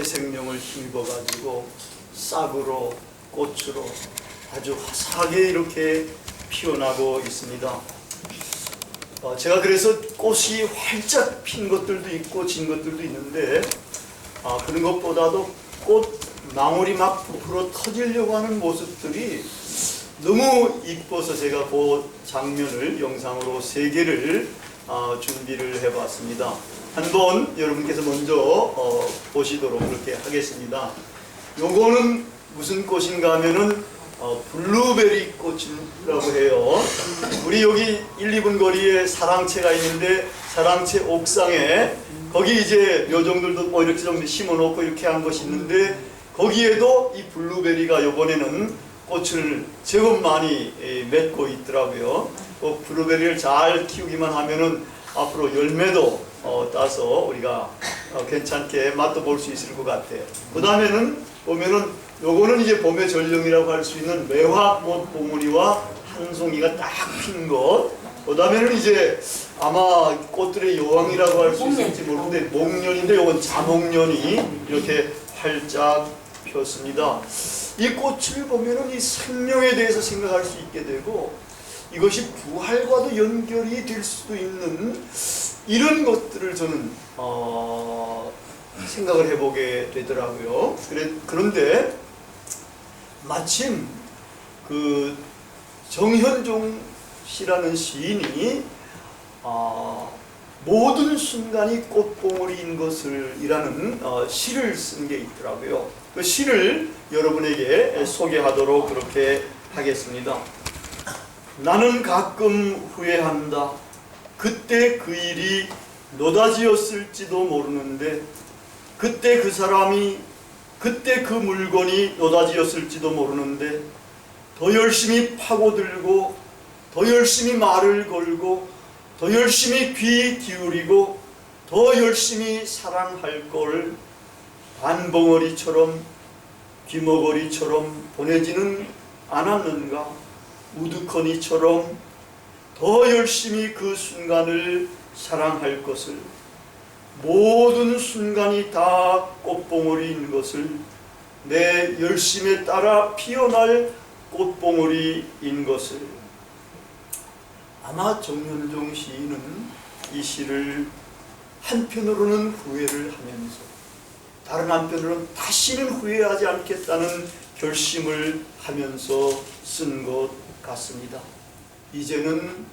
새 생명을 힘입어 가지고 싹으로 꽃으로 아주 화사하게 이렇게 피어나고 있습니다. 어, 제가 그래서 꽃이 활짝 핀 것들도 있고 진 것들도 있는데 아, 그런 것보다도 꽃 망울이 막 부풀어 터지려고 하는 모습들이 너무 이뻐서 제가 그 장면을 영상으로 세 개를 아, 준비를 해봤습니다. 한번 여러분께서 먼저 어, 보시도록 그렇게 하겠습니다. 요거는 무슨 꽃인가 하면은 어, 블루베리 꽃이라고 해요. 우리 여기 1, 2분 거리에 사랑채가 있는데 사랑채 옥상에 거기 이제 요정들도 뭐 이렇게 좀 심어 놓고 이렇게 한 것이 있는데 거기에도 이 블루베리가 요번에는 꽃을 제법 많이 에, 맺고 있더라고요. 그 블루베리를 잘 키우기만 하면은 앞으로 열매도 어, 따서 우리가 어, 괜찮게 맛도 볼 수 있을 것 같아요. 그 다음에는 보면은 요거는 이제 봄의 전령이라고 할 수 있는 매화꽃 봉우리와 한 송이가 딱 핀 것. 그 다음에는 이제 아마 꽃들의 여왕이라고 할 수 있을지 모르는데 목련인데 요건 자목련이 이렇게 활짝 폈습니다. 이 꽃을 보면은 이 생명에 대해서 생각할 수 있게 되고 이것이 부활과도 연결이 될 수도 있는 이런 것들을 저는 어, 생각을 해보게 되더라고요. 그래, 그런데 마침 그 정현종 씨라는 시인이 어, 모든 순간이 꽃봉오리인 것을 이라는 어, 시를 쓴 게 있더라고요. 그 시를 여러분에게 소개하도록 그렇게 하겠습니다. 나는 가끔 후회한다. 그때 그 일이 노다지였을지도 모르는데 그때 그 사람이 그때 그 물건이 노다지였을지도 모르는데 더 열심히 파고들고 더 열심히 말을 걸고 더 열심히 귀 기울이고 더 열심히 사랑할 걸 반벙어리처럼 귀머거리처럼 보내지는 않았는가 우두커니처럼 더 열심히 그 순간을 사랑할 것을 모든 순간이 다 꽃봉오리인 것을 내 열심에 따라 피어날 꽃봉오리인 것을. 아마 정현종 시인은 이 시를 한편으로는 후회를 하면서 다른 한편으로는 다시는 후회하지 않겠다는 결심을 하면서 쓴것 같습니다. 이제는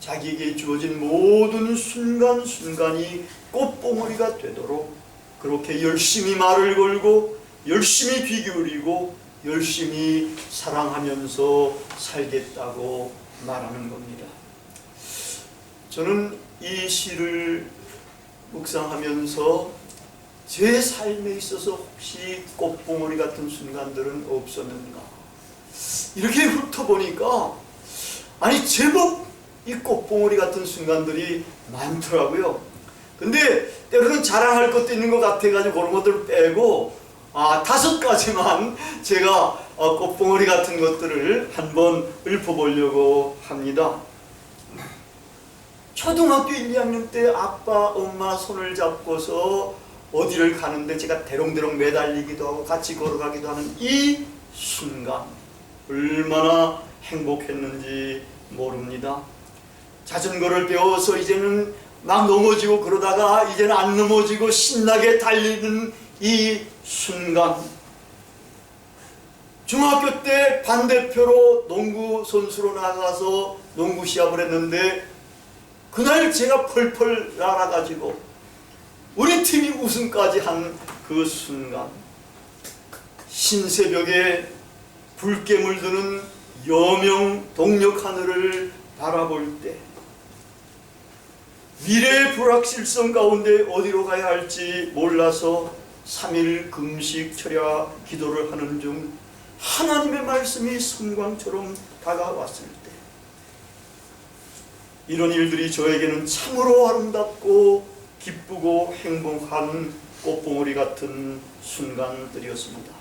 자기에게 주어진 모든 순간순간이 꽃봉오리가 되도록 그렇게 열심히 말을 걸고 열심히 귀 기울이고 열심히 사랑하면서 살겠다고 말하는 겁니다. 저는 이 시를 묵상하면서 제 삶에 있어서 혹시 꽃봉오리 같은 순간들은 없었는가? 이렇게 훑어보니까 아니 제법 이 꽃봉오리 같은 순간들이 많더라고요. 근데 때로는 자랑할 것도 있는 것 같아가지고 그런 것들을 빼고 아 다섯 가지만 제가 어, 꽃봉오리 같은 것들을 한번 읊어보려고 합니다. 초등학교 1, 2학년 때 아빠, 엄마 손을 잡고서 어디를 가는데 제가 대롱대롱 매달리기도 하고 같이 걸어가기도 하는 이 순간 얼마나 행복했는지 모릅니다. 자전거를 배워서 이제는 막 넘어지고 그러다가 이제는 안 넘어지고 신나게 달리는 이 순간 중학교 때 반대표로 농구 선수로 나가서 농구 시합을 했는데 그날 제가 펄펄 날아가지고 우리 팀이 우승까지 한 그 순간 신새벽에 붉게 물드는 여명 동력 하늘을 바라볼 때 미래의 불확실성 가운데 어디로 가야 할지 몰라서 3일 금식 철야 기도를 하는 중 하나님의 말씀이 성광처럼 다가왔을 때 이런 일들이 저에게는 참으로 아름답고 기쁘고 행복한 꽃봉오리 같은 순간들이었습니다.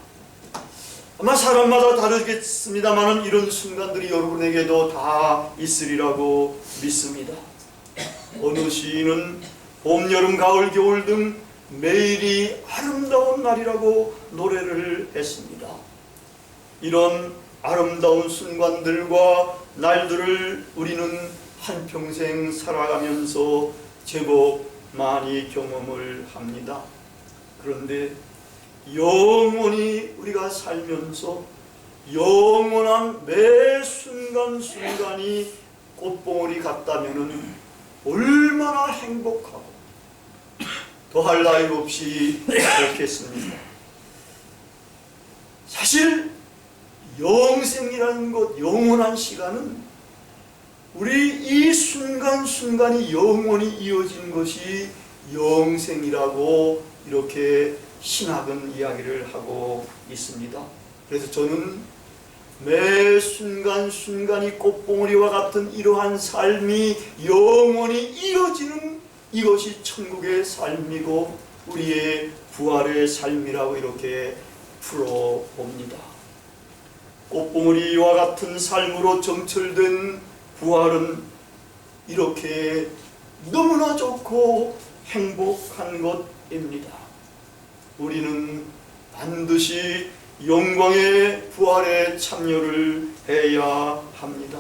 아마 사람마다 다르겠습니다만 이런 순간들이 여러분에게도 다 있으리라고 믿습니다. 어느 시인은 봄, 여름, 가을, 겨울 등 매일이 아름다운 날이라고 노래를 했습니다. 이런 아름다운 순간들과 날들을 우리는 한평생 살아가면서 제법 많이 경험을 합니다. 그런데 영원히 우리가 살면서 영원한 매 순간순간이 꽃봉오리 같다면 얼마나 행복하고 더할 나위 없이 좋겠습니까? 사실 영생이라는 것, 영원한 시간은 우리 이 순간순간이 영원히 이어진 것이 영생이라고 이렇게 신학은 이야기를 하고 있습니다. 그래서 저는 매 순간순간이 꽃봉오리와 같은 이러한 삶이 영원히 이어지는 이것이 천국의 삶이고 우리의 부활의 삶이라고 이렇게 풀어봅니다. 꽃봉오리와 같은 삶으로 점철된 부활은 이렇게 너무나 좋고 행복한 것입니다. 우리는 반드시 영광의 부활에 참여를 해야 합니다.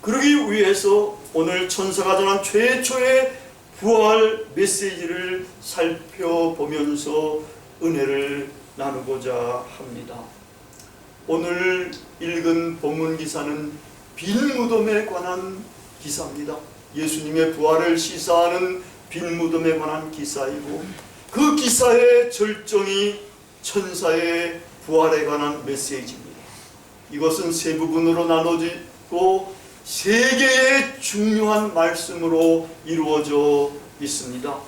그러기 위해서 오늘 천사가 전한 최초의 부활 메시지를 살펴보면서 은혜를 나누고자 합니다. 오늘 읽은 본문 기사는 빈 무덤에 관한 기사입니다. 예수님의 부활을 시사하는 빈 무덤에 관한 기사이고 그 기사의 절정이 천사의 부활에 관한 메시지입니다. 이것은 세 부분으로 나눠지고 세 개의 중요한 말씀으로 이루어져 있습니다.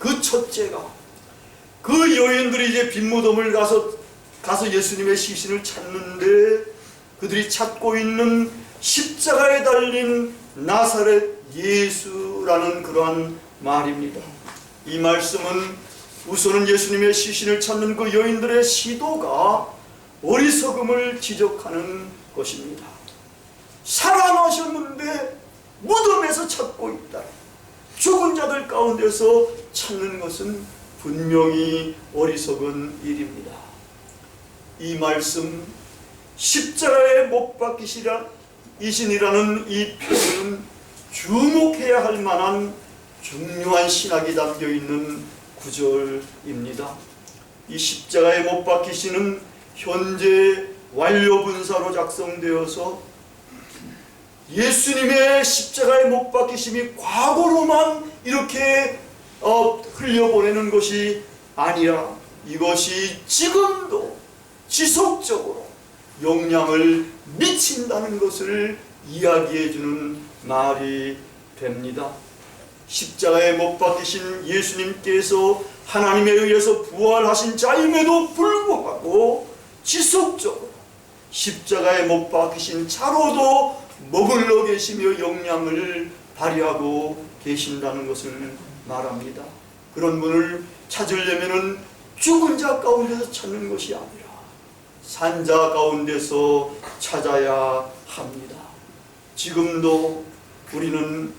그 첫째가 그 여인들이 이제 빈 무덤을 가서 가서 예수님의 시신을 찾는데 그들이 찾고 있는 십자가에 달린 나사렛 예수라는 그러한 말입니다. 이 말씀은 우선은 예수님의 시신을 찾는 그 여인들의 시도가 어리석음을 지적하는 것입니다. 살아나셨는데 무덤에서 찾고 있다. 죽은 자들 가운데서 찾는 것은 분명히 어리석은 일입니다. 이 말씀 십자가에 못 박히시라 이신이라는 이 표현은 주목해야 할 만한 중요한 신학이 담겨 있는 구절입니다. 이 십자가에 못 박히시는 현재 완료 분사로 작성되어서 예수님의 십자가에 못 박히심이 과거로만 이렇게 어, 흘려보내는 것이 아니라 이것이 지금도 지속적으로 영향을 미친다는 것을 이야기해 주는 말이 됩니다. 십자가에 못 박히신 예수님께서 하나님에 의해서 부활하신 자임에도 불구하고 지속적으로 십자가에 못 박히신 자로도 머물러 계시며 영향을 발휘하고 계신다는 것을 말합니다. 그런 분을 찾으려면은 죽은 자 가운데서 찾는 것이 아니라 산자 가운데서 찾아야 합니다. 지금도 우리는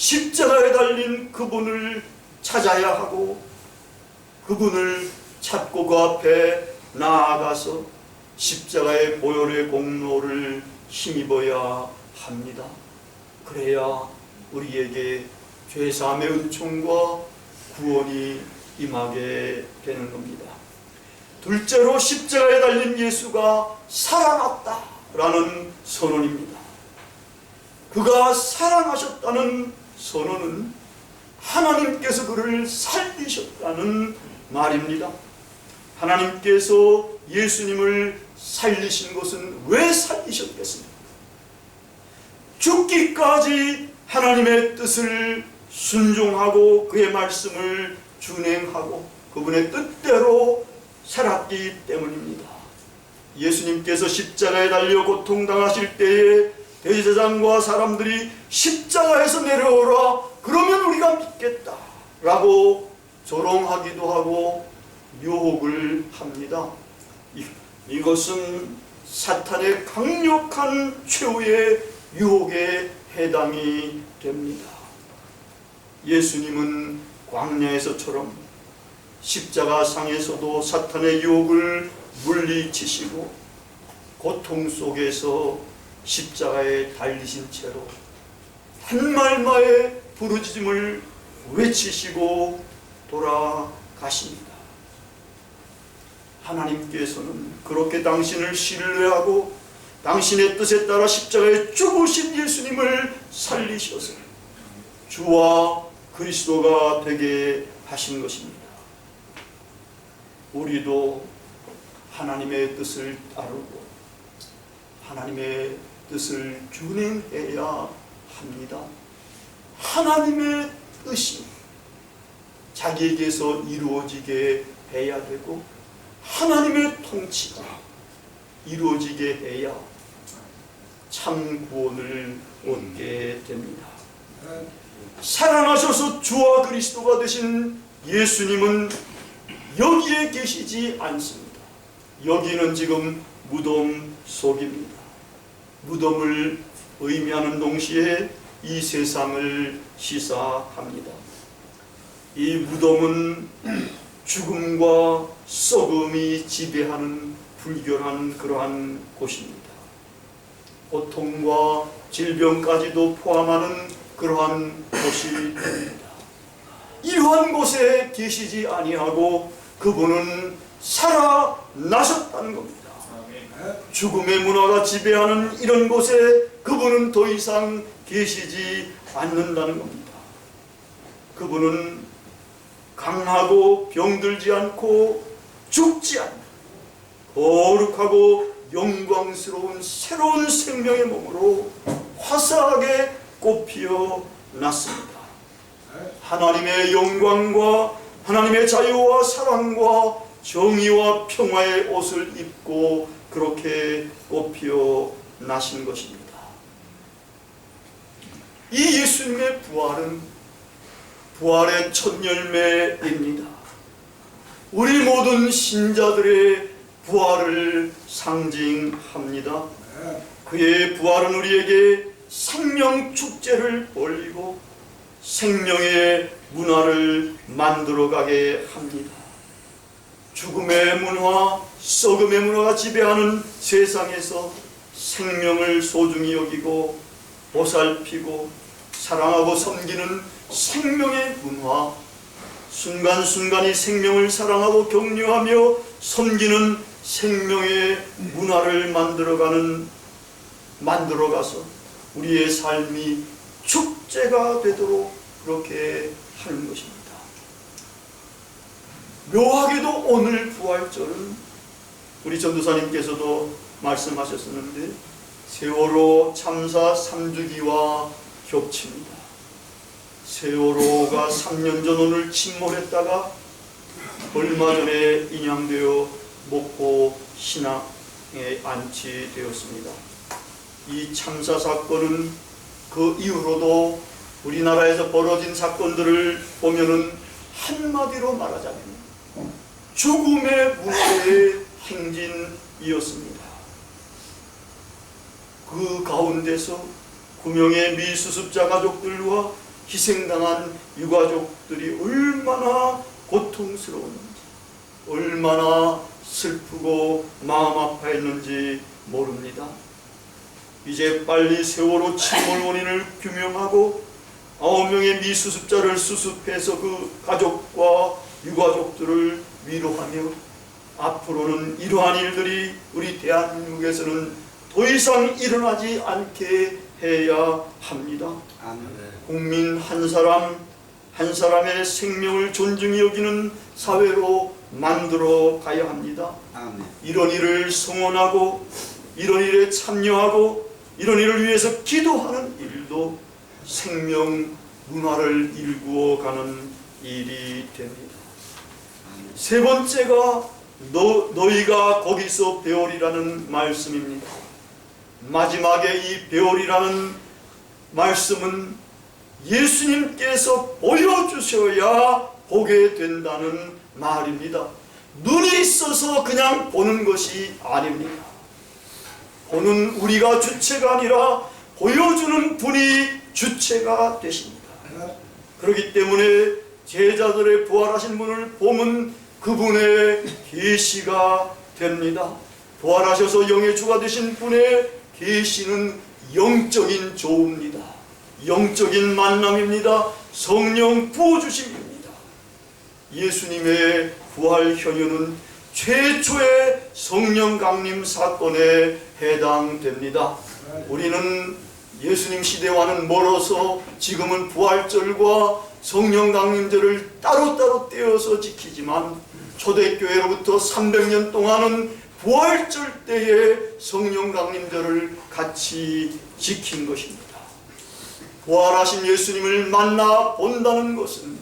십자가에 달린 그분을 찾아야 하고 그분을 찾고 그 앞에 나아가서 십자가의 보혈의 공로를 힘입어야 합니다. 그래야 우리에게 죄사함의 은총과 구원이 임하게 되는 겁니다. 둘째로 십자가에 달린 예수가 살아났다라는 선언입니다. 그가 살아나셨다는 선언은 하나님께서 그를 살리셨다는 말입니다. 하나님께서 예수님을 살리신 것은 왜 살리셨겠습니까? 죽기까지 하나님의 뜻을 순종하고 그의 말씀을 준행하고 그분의 뜻대로 살았기 때문입니다. 예수님께서 십자가에 달려 고통당하실 때에 대제사장과 사람들이 십자가에서 내려오라 그러면 우리가 믿겠다 라고 조롱하기도 하고 유혹을 합니다. 이, 이것은 사탄의 강력한 최후의 유혹에 해당이 됩니다. 예수님은 광야에서처럼 십자가 상에서도 사탄의 유혹을 물리치시고 고통 속에서 십자가에 달리신 채로 한 말마의 부르짖음을 외치시고 돌아가십니다. 하나님께서는 그렇게 당신을 신뢰하고 당신의 뜻에 따라 십자가에 죽으신 예수님을 살리셔서 주와 그리스도가 되게 하신 것입니다. 우리도 하나님의 뜻을 따르고 하나님의 뜻을 준행해야 합니다. 하나님의 뜻이 자기에게서 이루어지게 해야 되고 하나님의 통치가 이루어지게 해야 참 구원을 얻게 됩니다. 살아나셔서 주와 그리스도가 되신 예수님은 여기에 계시지 않습니다. 여기는 지금 무덤 속입니다. 무덤을 의미하는 동시에 이 세상을 시사합니다. 이 무덤은 죽음과 썩음이 지배하는 불결한 그러한 곳입니다. 고통과 질병까지도 포함하는 그러한 곳이 됩니다. 이러한 곳에 계시지 아니하고 그분은 살아나셨다는 겁니다. 죽음의 문화가 지배하는 이런 곳에 그분은 더 이상 계시지 않는다는 겁니다. 그분은 강하고 병들지 않고 죽지 않는 거룩하고 영광스러운 새로운 생명의 몸으로 화사하게 꽃피어 났습니다. 하나님의 영광과 하나님의 자유와 사랑과 정의와 평화의 옷을 입고 그렇게 꽃피어 나신 것입니다. 이 예수님의 부활은 부활의 첫 열매입니다. 우리 모든 신자들의 부활을 상징합니다. 그의 부활은 우리에게 생명 축제를 벌리고 생명의 문화를 만들어가게 합니다. 죽음의 문화, 썩음의 문화가 지배하는 세상에서 생명을 소중히 여기고 보살피고 사랑하고 섬기는 생명의 문화, 순간순간이 생명을 사랑하고 격려하며 섬기는 생명의 문화를 만들어가는 만들어가서 우리의 삶이 축제가 되도록 그렇게 하는 것입니다. 묘하게도 오늘 부활절은 우리 전도사님께서도 말씀하셨었는데 세월호 참사 3주기와 겹칩니다. 세월호가 3년 전 오늘 침몰했다가 얼마 전에 인양되어 목포 신앙에 안치되었습니다. 이 참사 사건은 그 이후로도 우리나라에서 벌어진 사건들을 보면은 한마디로 말하자면 죽음의 무대의 행진이었습니다. 그 가운데서 구명의 미수습자 가족들과 희생당한 유가족들이 얼마나 고통스러웠는지, 얼마나 슬프고 마음 아파했는지 모릅니다. 이제 빨리 세월호 침몰 원인을 규명하고 아홉 명의 미수습자를 수습해서 그 가족과 유가족들을 위로하며 앞으로는 이러한 일들이 우리 대한민국에서는 더 이상 일어나지 않게 해야 합니다. 국민 한 사람 한 사람의 생명을 존중히 여기는 사회로 만들어 가야 합니다. 이런 일을 성원하고 이런 일에 참여하고 이런 일을 위해서 기도하는 일도 생명 문화를 일구어 가는 일이 됩니다. 세 번째가 너, 너희가 거기서 배우리라는 말씀입니다. 마지막에 이 배우리라는 말씀은 예수님께서 보여주셔야 보게 된다는 말입니다. 눈이 있어서 그냥 보는 것이 아닙니다. 보는 우리가 주체가 아니라 보여주는 분이 주체가 되십니다. 그렇기 때문에 제자들의 부활하신 분을 봄은 그분의 계시가 됩니다. 부활하셔서 영의 주가 되신 분의 계시는 영적인 조우입니다. 영적인 만남입니다. 성령 부어주심입니다. 예수님의 부활 현유는 최초의 성령 강림 사건에 해당됩니다. 우리는 예수님 시대와는 멀어서 지금은 부활절과 성령 강림절을 따로따로 떼어서 지키지만 초대교회로부터 300년 동안은 부활절 때에 성령 강림절을 같이 지킨 것입니다. 부활하신 예수님을 만나 본다는 것은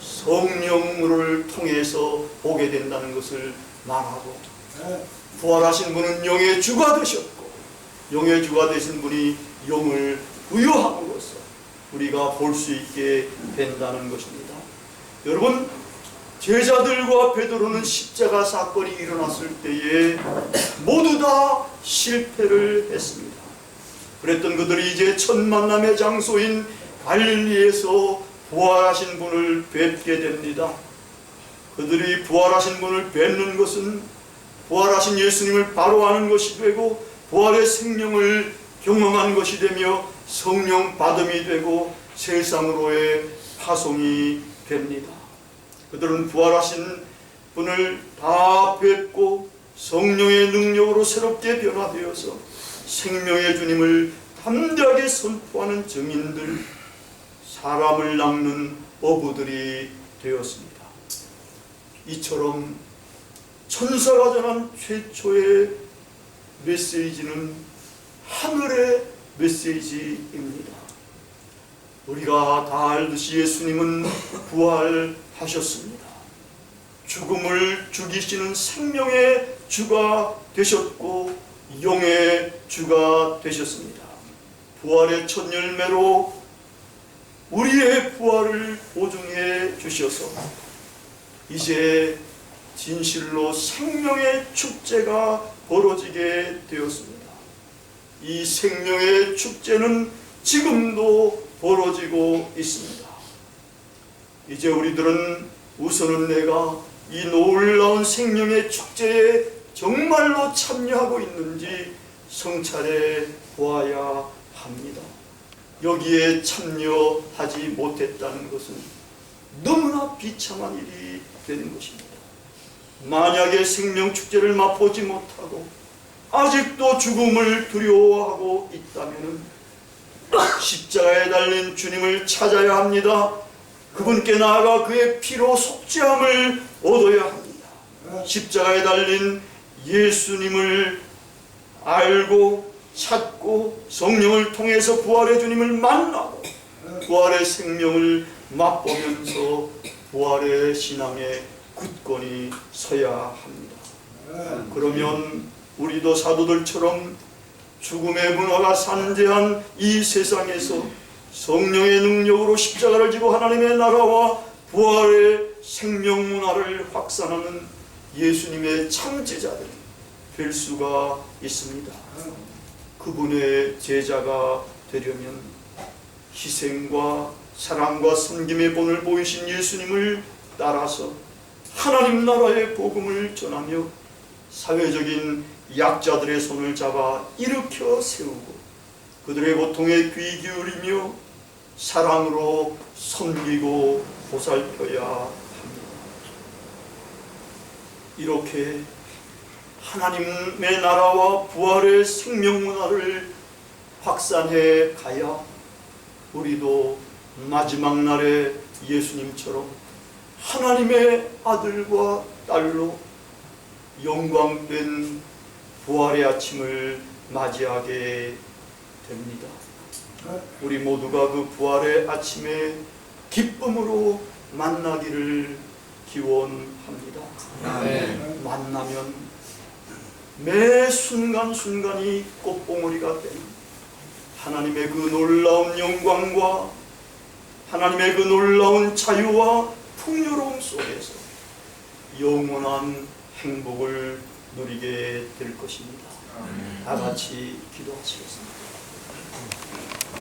성령을 통해서 보게 된다는 것을 말하고 부활하신 분은 영의 주가 되셨고 영의 주가 되신 분이 영을 부여함으로써 우리가 볼 수 있게 된다는 것입니다. 여러분 제자들과 베드로는 십자가 사건이 일어났을 때에 모두 다 실패를 했습니다. 그랬던 그들이 이제 첫 만남의 장소인 갈릴리에서 부활하신 분을 뵙게 됩니다. 그들이 부활하신 분을 뵙는 것은 부활하신 예수님을 바로 아는 것이 되고 부활의 생명을 경험한 것이 되며 성령 받음이 되고 세상으로의 파송이 됩니다. 그들은 부활하신 분을 다 뵙고 성령의 능력으로 새롭게 변화되어서 생명의 주님을 담대하게 선포하는 증인들, 사람을 낚는 어부들이 되었습니다. 이처럼 천사가 전한 최초의 메시지는 하늘의 메시지입니다. 우리가 다 알듯이 예수님은 부활 하셨습니다. 죽음을 죽이시는 생명의 주가 되셨고 영의 주가 되셨습니다. 부활의 첫 열매로 우리의 부활을 보증해 주셔서 이제 진실로 생명의 축제가 벌어지게 되었습니다. 이 생명의 축제는 지금도 벌어지고 있습니다. 이제 우리들은 우선은 내가 이 놀라운 생명의 축제에 정말로 참여하고 있는지 성찰해 보아야 합니다. 여기에 참여하지 못했다는 것은 너무나 비참한 일이 되는 것입니다. 만약에 생명 축제를 맛보지 못하고 아직도 죽음을 두려워하고 있다면 십자가에 달린 주님을 찾아야 합니다. 그분께 나아가 그의 피로 속죄함을 얻어야 합니다. 십자가에 달린 예수님을 알고 찾고 성령을 통해서 부활의 주님을 만나고 부활의 생명을 맛보면서 부활의 신앙에 굳건히 서야 합니다. 그러면 우리도 사도들처럼 죽음의 문화가 산재한 이 세상에서 성령의 능력으로 십자가를 지고 하나님의 나라와 부활의 생명 문화를 확산하는 예수님의 창제자들이 될 수가 있습니다. 그분의 제자가 되려면 희생과 사랑과 섬김의 본을 보이신 예수님을 따라서 하나님 나라의 복음을 전하며 사회적인 약자들의 손을 잡아 일으켜 세우고 그들의 고통에 귀 기울이며 사랑으로 섬기고 보살펴야 합니다. 이렇게 하나님의 나라와 부활의 생명 문화를 확산해 가야 우리도 마지막 날에 예수님처럼 하나님의 아들과 딸로 영광된 부활의 아침을 맞이하게 됩니다. 우리 모두가 그 부활의 아침에 기쁨으로 만나기를 기원합니다. 아멘. 만나면 매 순간순간이 꽃봉오리가 되는 하나님의 그 놀라운 영광과 하나님의 그 놀라운 자유와 풍요로움 속에서 영원한 행복을 누리게 될 것입니다. 다 같이 기도하시겠습니다.